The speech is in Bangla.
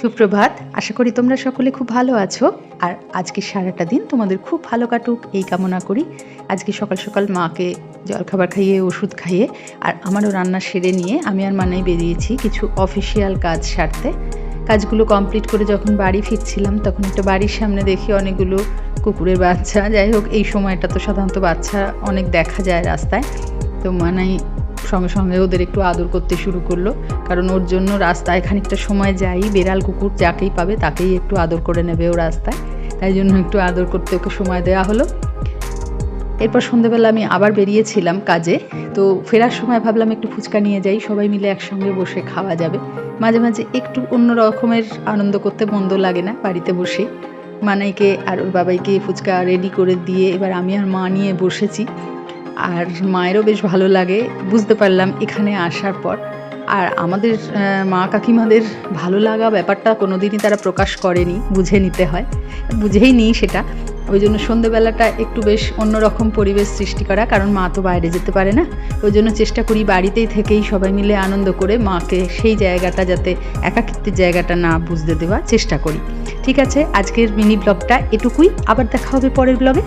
সুপ্রভাত, আশা করি তোমরা সকলে খুব ভালো আছো। আর আজকে সারাটা দিন তোমাদের খুব ভালো কাটুক, এই কামনা করি। আজকে সকাল সকাল মাকে জলখাবার খাইয়ে, ওষুধ খাইয়ে, আর আমারও রান্না সেরে নিয়ে আমি আর মানাই বেরিয়েছি কিছু অফিসিয়াল কাজ সারতে। কাজগুলো কমপ্লিট করে যখন বাড়ি ফিরছিলাম, তখন একটা বাড়ির সামনে দেখি অনেকগুলো কুকুরের বাচ্চা। যাই হোক, এই সময়টা তো সাধারণত বাচ্চা অনেক দেখা যায় রাস্তায়। তো মানাই সঙ্গে সঙ্গে ওদের একটু আদর করতে শুরু করল। কারণ ওর জন্য রাস্তায় খানিকটা সময় যাই বেড়াল কুকুর যাকেই পাবে তাকেই একটু আদর করে নেবে ও রাস্তায়। তাই জন্য একটু আদর করতে ওকে সময় দেওয়া হলো। এরপর সন্ধেবেলা আমি আবার বেরিয়েছিলাম কাজে। তো ফেরার সময় ভাবলাম একটু ফুচকা নিয়ে যাই, সবাই মিলে একসঙ্গে বসে খাওয়া যাবে। মাঝে মাঝে একটু অন্য রকমের আনন্দ করতে মন্দ লাগে না বাড়িতে বসে। মানাইকে আর ওর বাবাইকে ফুচকা রেডি করে দিয়ে এবার আমি আর মা নিয়ে বসেছি। আর মায়েরও বেশ ভালো লাগে, বুঝতে পারলাম এখানে আসার পর। আর আমাদের মা কাকিমাদের ভালো লাগা ব্যাপারটা কোনোদিনই তারা প্রকাশ করেনি, বুঝে নিতে হয়। বুঝেই নিই সেটা। ওই জন্য সন্ধেবেলাটা একটু বেশ অন্যরকম পরিবেশ সৃষ্টি করা, কারণ মা তো বাইরে যেতে পারে না। ওই জন্য চেষ্টা করি বাড়িতেই থেকেই সবাই মিলে আনন্দ করে মাকে সেই জায়গাটা যাতে একাকিত্বের জায়গাটা না বুঝতে দেওয়ার চেষ্টা করি। ঠিক আছে, আজকের মিনি ব্লগটা এটুকুই। আবার দেখা হবে পরের ব্লগে।